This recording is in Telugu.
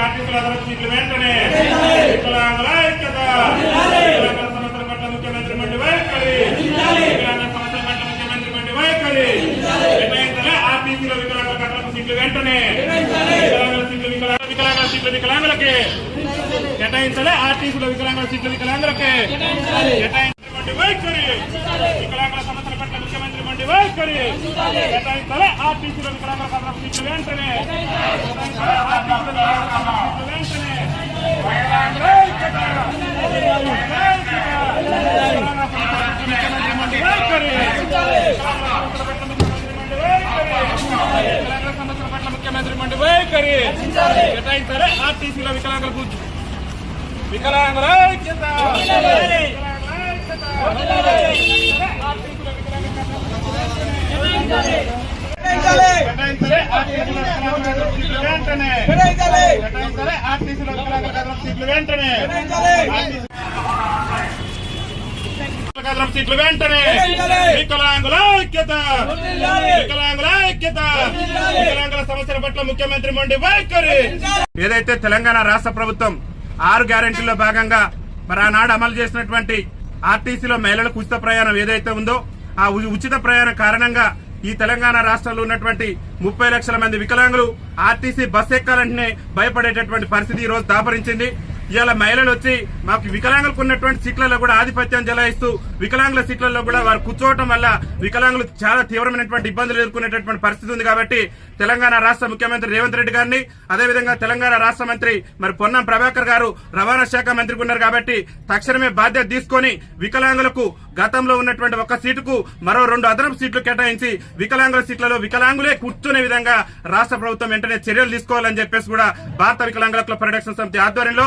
అదనపు సీట్లు వెంటనే. వికలాంగుల ఐక్యత. వికలాంగుల సమస్యల పట్ల ముఖ్యమంత్రి మండి వైఖరి. వికలాంగుల సమస్యల పట్ల ముఖ్యమంత్రి మండి వైఖరి. కేటాయించలే ఆర్టీసీలో వికలాంగుల అదనపు సీట్లు వెంటనే. వికలాంగుల సీట్లు వికలాంగుల వికలాంగుల సీట్లు వికలాంగులకి. కేటాయించలే ఆర్టీసీలో వికలాంగుల సీట్లు వికలాంగులకి. కేటాయించలే మండి వైఖరి. వికలాంగుల సమస్యల పట్ల ముఖ్యమంత్రి మండి వైఖరి. కేటాయించలే ఆర్టీసీలో వికలాంగుల అదనపు సీట్లు వెంటనే కేటాయించలే ఆర్టీసీలో వికలాంగుల అదనపు సీట్లు వెంటనే వికలాంగుల ఐక్యత! వికలాంగుల ఐక్యత! వికలాంగుల సమస్యల పట్ల ముఖ్యమంత్రి మండి వైఖరి వికలాంగుల సమస్యల పట్ల ముఖ్యమంత్రి మండి వైఖరి వికలాంగుల సమస్యల పట్ల ముఖ్యమంత్రి మండి వైఖరి కేటాయించాలి ఆర్టీసీలో వికలాంగులకు వికలాంగుల ఐక్యత వికలాంగుల ఐక్యత! ఆర్టీసీలో కేటాయించాలి ఆర్టీసీలో వికలాంగుల సీట్లు వెంటనే కేటాయించాలి సీట్లు వెంటనే ఆర్టీసీ వికలాంగుల సీట్లు వెంటనే వికలాంగుల ఐక్యత వికలాంగుల ఐక్యత వికలాంగుల సమస్యల పట్ల ముఖ్యమంత్రి మొండి వైఖరి ఏదైతే తెలంగాణ రాష్ట్ర ప్రభుత్వం ఆరు గ్యారెంటీల్లో భాగంగా మరి ఆనాడు అమలు చేసినటువంటి ఆర్టీసీలో మహిళలకు ఉచిత ప్రయాణం ఏదైతే ఉందో ఆ ఉచిత ప్రయాణం కారణంగా ఈ తెలంగాణ రాష్ట్రంలో ఉన్నటువంటి ముప్పై లక్షల మంది వికలాంగులు ఆర్టీసీ బస్ ఎక్కాలంటేనే భయపడేటటువంటి పరిస్థితి ఈ రోజు దాపరించింది. ఇవాళ మహిళలు వచ్చి మాకు వికలాంగులకు ఉన్నటువంటి సీట్లలో కూడా ఆధిపత్యం జలాయిస్తూ వికలాంగుల సీట్లలో కూడా వారు కూర్చోవటం వల్ల వికలాంగులు చాలా తీవ్రమైనటువంటి ఇబ్బందులు ఎదుర్కొనేటటువంటి పరిస్థితి ఉంది కాబట్టి తెలంగాణ రాష్ట్ర ముఖ్యమంత్రి రేవంత్ రెడ్డి గారిని అదేవిధంగా తెలంగాణ రాష్ట్ర మంత్రి మరి పొన్నం ప్రభాకర్ గారు రవాణా శాఖ మంత్రి ఉన్నారు కాబట్టి తక్షణమే బాధ్యత తీసుకొని వికలాంగులకు గతంలో ఉన్నటువంటి ఒక సీటుకు మరో రెండు అదనపు సీట్లు కేటాయించి వికలాంగుల సీట్లలో వికలాంగులే కూర్చునే విధంగా రాష్ట్ర ప్రభుత్వం వెంటనే చర్యలు తీసుకోవాలని చెప్పేసి కూడా భారత వికలాంగుల క్లబ్ ప్రొడక్షన్ సమితి ఆధ్వర్యంలో